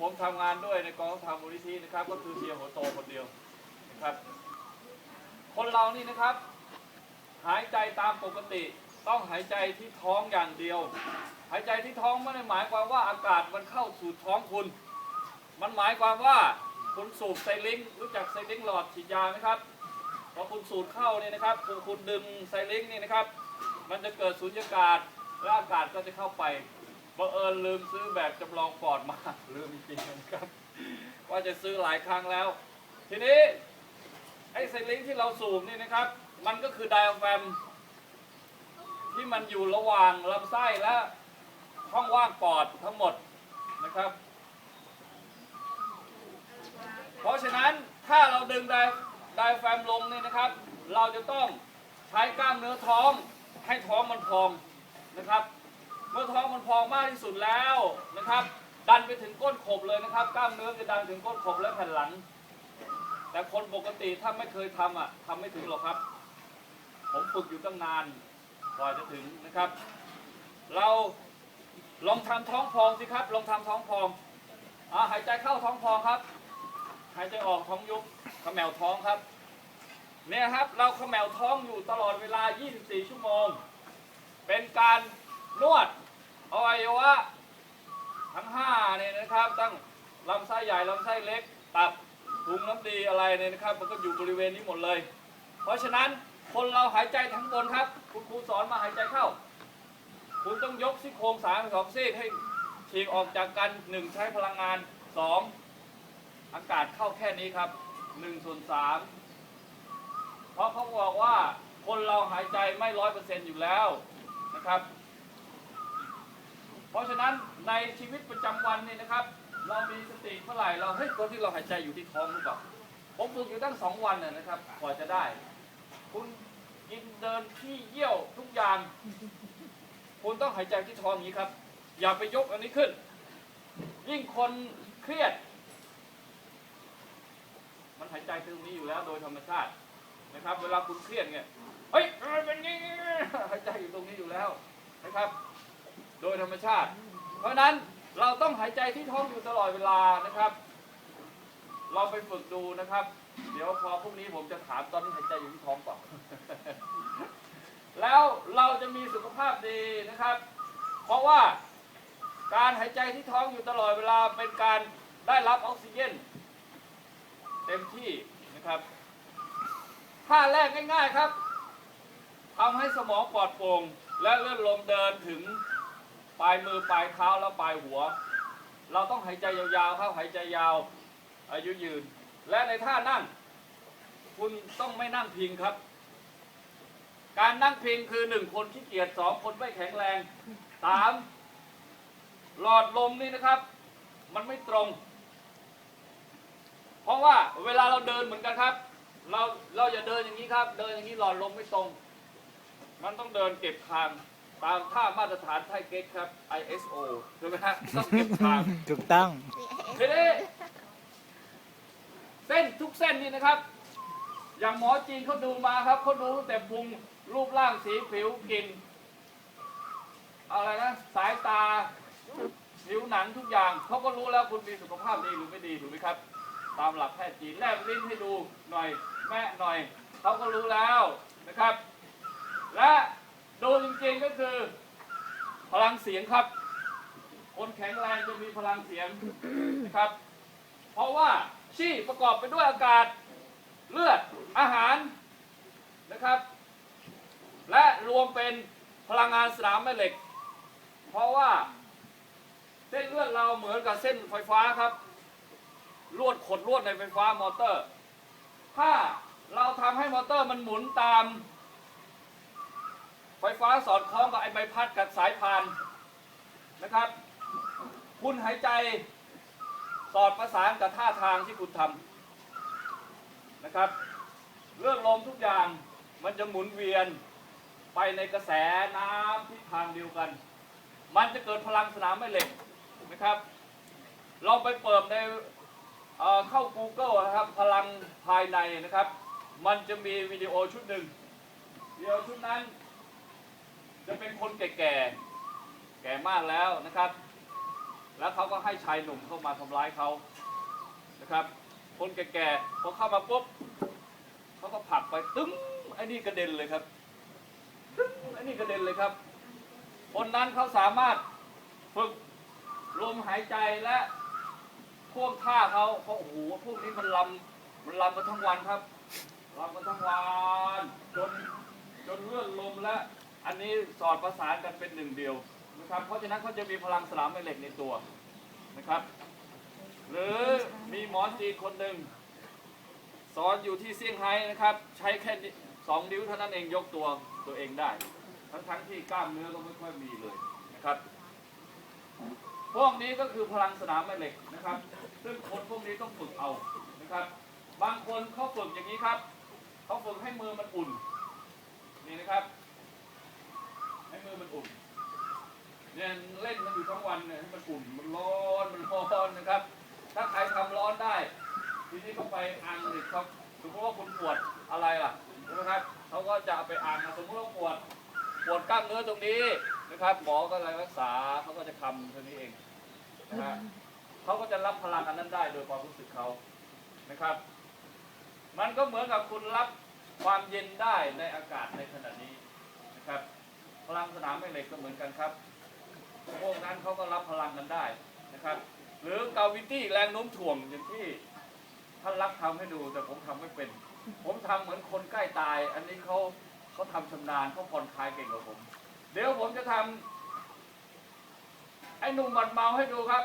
ผมทำงานด้วยในกองทัพมูลนิธินะครับ ก็คือเฮียหัวโตคนเดียวนะครับ คนเรานี่นะครับ หายใจตามปกติต้องหายใจที่ท้องอย่างเดียว หายใจที่ท้องไม่ได้หมายความว่าอากาศมันเข้าสู่ท้องคุณ มันหมายความว่าคุณสูบไซลิงรู้จักไซลิงหลอดฉีดยาไหมครับพอคุณสูดเข้าเนี่ยนะครับคุณคุณดึงไซลิงนี่นะครับ มันจะเกิดสูญญากาศและอากาศก็จะเข้าไป บังเอิญลืมซื้อแบบจำลองปอดมา ลืมจริงครับ ว่าจะซื้อหลายครั้งแล้ว ทีนี้ ไอ้ไซลิงที่เราสูบนี่นะครับ มันก็คือไดอะแฟมที่มันอยู่ระหว่างลำไส้และช่องว่างปอดทั้งหมดนะครับ เพราะฉะนั้นถ้าเราดึงไดไดแฟมลงนี่นะครับ เราจะต้องใช้กล้ามเนื้อท้องให้ท้องมันพองนะครับ มื่อท้องมันพองมากที่สุดแล้วนะครับ ดันไปถึงก้นขบเลยนะครับ กล้ามเนื้อจะดันถึงก้นขบและแผ่นหลัง แต่คนปกติถ้าไม่เคยทำอะทำไม่ถึงหรอกครับ ผมฝึกอยู่ตั้งนานกว่าจะถึงนะครับ เราลองทำท้องพองสิครับ ลองทำท้องพองอ่าหายใจเข้าท้องพองครับ หายใจออกท้องยุบขมวท้องครับเนี่ยครับเราขมวท้องอยู่ตลอดเวลา 24 ชั่วโมง เป็นการนวด อวัยวะทั้ง5เนี่ยนะครับตั้งลำไส้ใหญ่ลำไส้เล็กตับถุงน้ำดีอะไรเนี่ยนะครับ มันก็อยู่บริเวณนี้หมดเลย เพราะฉะนั้นคนเราหายใจทั้งบนครับ คุณครูสอนมาหายใจเข้า คุณต้องยกซี่โครงสามสองซีกให้ฉีกออกจากกันหนึ่งใช้พลังงานสองอากาศเข้าแค่นี้ครับหนึ่งส่วนสามเพราะเขาบอกว่าคนเราหายใจไม่ร้อยเปอร์เซ็นต์อยู่แล้วนะครับ ราะฉะนั้นในชีวิตประจำวันนี่นะครับ เรามีสติเมื่อไหร่เราเฮ้ยตอนที่เราหายใจอยู่ที่ท้องหรือเปล่าผมฝึกอยู่ตั้งสองวันน่ะนะครับกว่าจะได้ คุณกินเดินที่เยี่ยวทุกอย่าง คุณต้องหายใจที่ท้องอย่างนี้ครับ อย่าไปยกอันนี้ขึ้น ยิ่งคนเครียด มันหายใจตรงนี้อยู่แล้วโดยธรรมชาตินะครับ เวลาคุณเครียดเนี่ยเฮ้ยมเป็นงนี้หายใจอยู่ตรงนี้อยู่แล้วนะครับ โดยธรรมชาติ เพราะนั้นเราต้องหายใจที่ท้องอยู่ตลอดเวลานะครับ เราไปฝึกดูนะครับ เดี๋ยวพอพรุ่งนี้ผมจะถามตอนที่หายใจอยู่ที่ท้องก่อนแล้วเราจะมีสุขภาพดีนะครับ เพราะว่าการหายใจที่ท้องอยู่ตลอดเวลาเป็นการได้รับออกซิเจนเต็มที่นะครับท่าแรกง่ายๆครับทำให้สมองปลอดโปร่งและเลือดลมเดินถึง ปลายมือปลายเท้าและปลายหัว เราต้องหายใจยาวๆครับหายใจยาวอายุยืน และในท่านั่ง คุณต้องไม่นั่งพิงครับ การนั่งพิงคือหนึ่งคนขี้เกียจสองคนไม่แข็งแรงสามหลอดลมนี่นะครับ มันไม่ตรง เพราะว่าเวลาเราเดินเหมือนกันครับ เราเราอย่าเดินอย่างนี้ครับ เดินอย่างนี้หลอดลมไม่ตรง มันต้องเดินเก็บคาง ตามท่ามาตรฐานไทยเก๊กครับ ISO ใช่ไหมฮะต้องเก็บคางถูกต้อง ทีนี้เส้นทุกเส้นนี่นะครับ อย่างหมอจีนเขาดูมาครับเขาดูตั้งแต่พุงรูปร่างสีผิวกลิ่นอะไรนะสายตาผิวหนังทุกอย่างเขาก็รู้แล้วคุณมีสุขภาพดีหรือไม่ดีถูกไหมครับ ตามหลักแพทย์จีนแลบลิ้นให้ดูหน่อยแม่หน่อยเขาก็รู้แล้วนะครับ และ โดูจริงๆก็คือ พลังเสียงครับ คนแข็งแรงจะมีพลังเสียงนะครับ เพราะว่าชีพประกอบไปด้วยอากาศเลือดอาหารนะครับ และรวมเป็นพลังงานสนามแม่เหล็ก เพราะว่าเส้นเลือดเราเหมือนกับเส้นไฟฟ้าครับ ลวดขดลวดในไฟฟ้ามอเตอร์ ถ้าเราทำให้มอเตอร์มันหมุนตาม ไฟฟ้าสอดคล้องกับไอ้ใบพัดกับสายพานนะครับ คุณหายใจสอดประสานกับท่าทางที่คุณทำนะครับ เรื่องลมทุกอย่างมันจะหมุนเวียนไปในกระแสน้ำทิศทางเดียวกัน มันจะเกิดพลังสนามแม่เหล็กนะครับเราไปเปิดในเอ่อเข้า Google นะครับพลังภายในนะครับ มันจะมีวิดีโอชุดหนึ่งวิดีโอชุดนั้น จะเป็นคนแก่ๆแก่มากแล้วนะครับ แล้วเขาก็ให้ชายหนุ่มเข้ามาทำร้ายเขานะครับ คนแก่ๆพอเข้ามาปุ๊บเขาก็ผลักไปตึ้งไอ้นี่กระเด็นเลยครับตึ้งไอ้นี่กระเด็นเลยครับ คนนั้นเขาสามารถฝึกลมหายใจและพ่วงท่าเขาเขาโอ้โหพวกนี้มันลำมันลำกันทั้งวันครับลำกันทั้งวันจนจนเลื่อนลมและ อันนี้สอดประสานกันเป็นหนึ่งเดียวนะครับ เพราะฉะนั้นเขาจะมีพลังสนามแม่เหล็กในตัวนะครับ หรือมีหมอจีนคนหนึ่งสอนอยู่ที่เซี่ยงไฮ้นะครับ ใช้แค่สองนิ้วเท่านั้นเองยกตัวตัวเองได้ ทั้งทั้งที่กล้ามเนื้อก็ไม่ค่อยมีเลยนะครับ พวกนี้ก็คือพลังสนามแม่เหล็กนะครับ ซึ่งคนพวกนี้ต้องฝึกเอานะครับ บางคนเขาฝึกอย่างนี้ครับเขาฝึกให้มือมันอุ่นนี่นะครับ อุ่นเนี่ยเล่นมันอยู่ทั้งวันเนี่ยให้มันอุ่นมันร้อนมันร้อนนะครับ ถ้าใครทำร้อนได้ ทีนี้ก็ไปอ่างเหล็กครับสมมติว่าคุณปวดอะไรล่ะใช่ไหมครับเขาก็จะเอาไปอ่างสมมติว่าปวดปวดกล้ามเนื้อตรงนี้นะครับ หมอก็เลยรักษาเขาก็จะคำเท่านี้เองนะฮะเขาก็จะรับพลังอันนั้นได้ โดยความรู้สึกเขานะครับ มันก็เหมือนกับคุณรับความเย็นได้ในอากาศในขณะนี้นะครับ พลังสนามแม่เหล็กก็เหมือนกันครับพวกนั้นเขาก็รับพลังกันได้นะครับ หรือกาวิตี้แรงโน้มถ่วงอย่างที่ท่านรักทำให้ดูแต่ผมทำไม่เป็น ผมทำเหมือนคนใกล้ตาย อันนี้เขาเขาทำชำนาญเขาผ่อนคลายเก่งกว่าผม เดี๋ยวผมจะทำไอ้หนุ่มบัดเมาให้ดูครับ